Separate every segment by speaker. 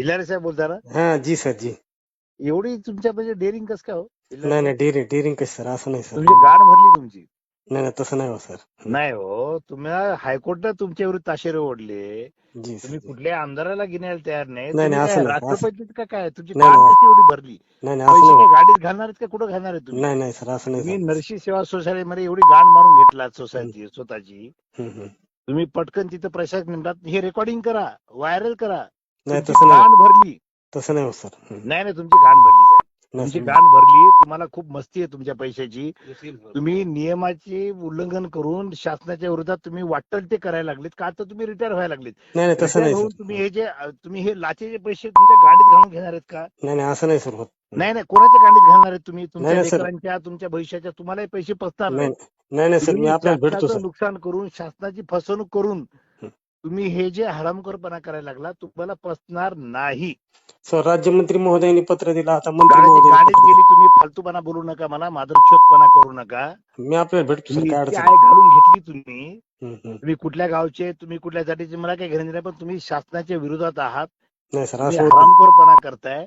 Speaker 1: खिल्लारे साहेब बोलता ना
Speaker 2: हा जी सर जी.
Speaker 1: एवढी तुमच्या म्हणजे डेअरिंग कस काय हो?
Speaker 2: नाही? नाही डेअरिंग डेअरिंग कशी सर? असं नाही सर.
Speaker 1: तुमची गाड भरली तुमची.
Speaker 2: नाही नाही तसं नाही हो सर.
Speaker 1: नाही हो तुम्हाला हायकोर्टनं तुमच्या विरुद्ध ताशेरे ओढले.
Speaker 2: जी सर
Speaker 1: तुम्ही
Speaker 2: जी.
Speaker 1: कुठल्या आमदाराला घेण्याला तयार नाही.
Speaker 2: नाही,
Speaker 1: तुम्ही
Speaker 2: असं
Speaker 1: काय
Speaker 2: नाही, असं-
Speaker 1: राष्ट्रपतीत का काय? तुमची
Speaker 2: नाही,
Speaker 1: गाड
Speaker 2: नाही.
Speaker 1: कशी एवढी भरली?
Speaker 2: नाही नाही असं
Speaker 1: पैसे
Speaker 2: नाही
Speaker 1: काय गाडीत घालणार आहेत का? कुठं घालणार आहे. तुम्ही?
Speaker 2: नाही नाही सर असं नाही
Speaker 1: तुम्ही
Speaker 2: सर.
Speaker 1: नरसी सेवा सोसायटीमध्ये एवढी गाण मारून घेतला सोसायटी स्वतःची.
Speaker 2: हम्म, हम्म.
Speaker 1: तुम्ही पटकन तिथं प्रशासक नेमतात. हे रेकॉर्डिंग करा व्हायरल करा.
Speaker 2: नाही तसं नाही.
Speaker 1: गाण भरली.
Speaker 2: तसं नाही हो सर. हम्म.
Speaker 1: नाही नाही तुमची गाण भरली साहेब.
Speaker 2: नाही
Speaker 1: तुमची
Speaker 2: सर.
Speaker 1: गाण भरली तुम्हाला खूप मस्ती आहे तुमच्या पैशाची. तुम्ही नियमाचे उल्लंघन करून शासनाच्या विरोधात तुम्ही वाटल ते करायला लागलेत का आता तुम्ही रिटायर व्हायला लागलेत?
Speaker 2: नाही नाही तसं
Speaker 1: Retire
Speaker 2: नाही
Speaker 1: होऊन
Speaker 2: सर.
Speaker 1: तुम्ही हे जे तुम्ही हे लाचेचे पैसे तुमच्या गाडीत घालून घेणार आहेत का?
Speaker 2: नाही नाही असं नाही सर होत.
Speaker 1: नाही नाही कोणाच्या गाडीत घालणार आहेत तुम्ही? तुमच्या
Speaker 2: नाही, sir.
Speaker 1: लेकरांच्या तुमच्या भविष्याच्या तुम्हालाही पैसे पसणार.
Speaker 2: नाही
Speaker 1: नाही
Speaker 2: सर मी
Speaker 1: तुम्ही
Speaker 2: आपल्याला भेटतो सर.
Speaker 1: नुकसान करून शासनाची फसवणूक करून
Speaker 2: हं.
Speaker 1: तुम्ही हे जे हरामखोरपणा करायला लागला तुम्हाला पसणार नाही.
Speaker 2: सर राज्यमंत्री महोदयांनी पत्र दिलं आता मंत्री
Speaker 1: गाडीत
Speaker 2: पत्र
Speaker 1: गेली तुम्ही फालतूपणा बोलू नका मला माधुरशोधपणा करू नका.
Speaker 2: मी आपल्याला भेटतो सर
Speaker 1: तुम्ही
Speaker 2: काय
Speaker 1: इतकी
Speaker 2: अडचण
Speaker 1: आय घालून घेतली तुम्ही.
Speaker 2: हम्म, हम्म.
Speaker 1: तुम्ही कुठल्या गावचे तुम्ही कुठल्या जातीचे मला काही घेणं नाही पण तुम्ही शासनाच्या विरोधात आहात.
Speaker 2: नाही सर
Speaker 1: तुम्ही
Speaker 2: असं होत.
Speaker 1: हरामखोरपणा करताय.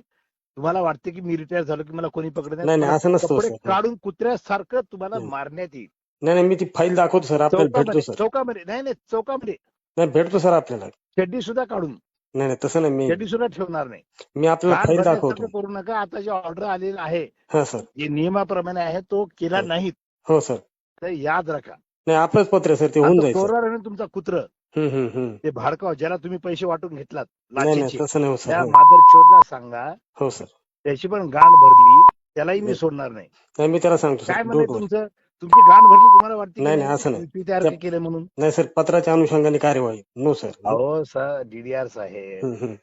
Speaker 1: तुम्हाला वाटते की मी रिटायर झालो की मला कोणी पकडत
Speaker 2: नाही, नाही, असं नसतं,
Speaker 1: कपडे
Speaker 2: सर.
Speaker 1: काढून कुत्र्यासारखं तुम्हाला. मारण्यात येईल.
Speaker 2: नाही नाही मी ती फाईल दाखवतो सर आपल्याला भेटतो
Speaker 1: चौकामध्ये
Speaker 2: सर.
Speaker 1: चौकामध्ये नाही नाही चौकामध्ये.
Speaker 2: नाही भेटतो सर आपल्याला.
Speaker 1: चड्डी सुद्धा काढून.
Speaker 2: नाही नाही तसं नाही मी
Speaker 1: चड्डी सुद्धा ठेवणार नाही.
Speaker 2: मी आपल्याला फाईल दाखवतो.
Speaker 1: करू नका. आता जे ऑर्डर आलेला आहे
Speaker 2: हा सर.
Speaker 1: जे नियमाप्रमाणे आहे तो केला
Speaker 2: हं.
Speaker 1: नाहीत.
Speaker 2: हो सर.
Speaker 1: तर याद राखा.
Speaker 2: नाही आपलंच पत्र सर ते होऊन जाईल सर.
Speaker 1: आहे ना तुमचा कुत्र.
Speaker 2: हम्म, हम्म, हम्म.
Speaker 1: ते भाडकाव ज्याला तुम्ही पैसे वाटून घेतलात
Speaker 2: नाही नाही
Speaker 1: लाचेचे
Speaker 2: तसं नाही हो सर
Speaker 1: त्या
Speaker 2: हो.
Speaker 1: मादर चोरला सांगा.
Speaker 2: हो सर.
Speaker 1: त्याची पण गाण भरली त्यालाही मी. सोडणार नाही.
Speaker 2: नाही मी त्याला सांगतो
Speaker 1: काय
Speaker 2: सर
Speaker 1: म्हणे
Speaker 2: डोंट वरी
Speaker 1: तुमचं? तुमची गाण भरली तुम्हाला वाटते
Speaker 2: नाही, नाही, असं नाही.
Speaker 1: तुम्ही तयार
Speaker 2: त्या-
Speaker 1: केलं म्हणून.
Speaker 2: नाही सर पत्राच्या अनुषंगाने कार्यवाही. No sir.
Speaker 1: अहो सर डीडीआर साहेब.
Speaker 2: Hmm, hmm.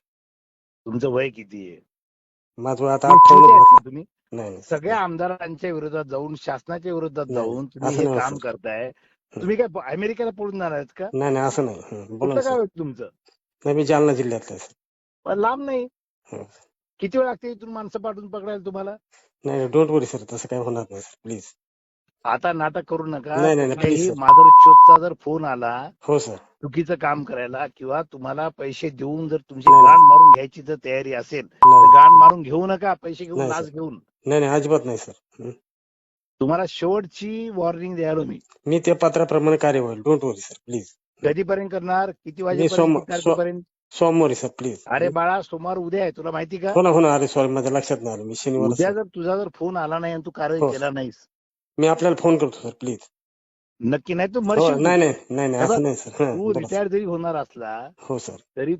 Speaker 1: तुमचं वय किती आहे?
Speaker 2: माझं वय आता
Speaker 1: तुम्ही
Speaker 2: अठ्ठावन्न वर्ष.
Speaker 1: तुम्ही?
Speaker 2: नाही नाही.
Speaker 1: सगळ्या आमदारांच्या विरोधात जाऊन शासनाच्या विरोधात
Speaker 2: नाही,
Speaker 1: जाऊन तुम्ही
Speaker 2: असं
Speaker 1: हे
Speaker 2: नाही
Speaker 1: काम करताय. तुम्ही काय अमेरिकेला पळून जाणार आहेत का?
Speaker 2: नाही नाही असं नाही. हं, बोला ना
Speaker 1: काय
Speaker 2: सर.
Speaker 1: होत तुमचं?
Speaker 2: नाही मी जालना जिल्ह्यातला आहे, सर.
Speaker 1: पण लांब नाही.
Speaker 2: हो.
Speaker 1: किती वेळ लागते इथून माणसं पाठवून पकडायला तुम्हाला?
Speaker 2: नाही डोंट वरी सर. तसं काय होणार नाही सर. प्लीज
Speaker 1: आता नाटक करू नका.
Speaker 2: नाही, नाही, नाही,
Speaker 1: कुठल्याही
Speaker 2: please, sir.
Speaker 1: मादर चोतचा जर फोन आला
Speaker 2: हो सर.
Speaker 1: चुकीचं काम करायला किंवा तुम्हाला पैसे देऊन जर तुमची
Speaker 2: नाही.
Speaker 1: गाण मारून घ्यायची जर तयारी असेल तर
Speaker 2: नाही.
Speaker 1: गाण मारून घेऊ नका पैसे घेऊन
Speaker 2: नाही,
Speaker 1: लाच. घेऊन.
Speaker 2: नाही नाही अजिबात नाही सर. हं.
Speaker 1: तुम्हाला शेवटची वॉर्निंग द्यायलो मी.
Speaker 2: मी त्या पत्राप्रमाणे कार्यवाही डोंट वरी सर प्लीज
Speaker 1: कधीपर्यंत करणार? किती
Speaker 2: सोम-
Speaker 1: वाजेपर्यंत किती
Speaker 2: सो-
Speaker 1: तारखेपर्यंत?
Speaker 2: सोमवारी सर प्लीज
Speaker 1: अरे बाळा सोमवार उद्या आहे तुला माहिती का?
Speaker 2: हो ना हो ना. अरे सॉरी माझ्या लक्षात नाही आलं. मी शनिवार
Speaker 1: उद्या जर तुझा जर फोन आला नाही आणि तू कारवाई
Speaker 2: हो.
Speaker 1: केला नाहीस
Speaker 2: मी आपल्याला फोन करतो सर प्लीज.
Speaker 1: नक्की नाही तू
Speaker 2: हो
Speaker 1: मरशील
Speaker 2: नाही नाही नाही नाही
Speaker 1: हे बघ,
Speaker 2: असं नाही सर. हं,
Speaker 1: तू
Speaker 2: बोला.
Speaker 1: रिटायर जरी होणार असला
Speaker 2: हो सर.
Speaker 1: तरी तू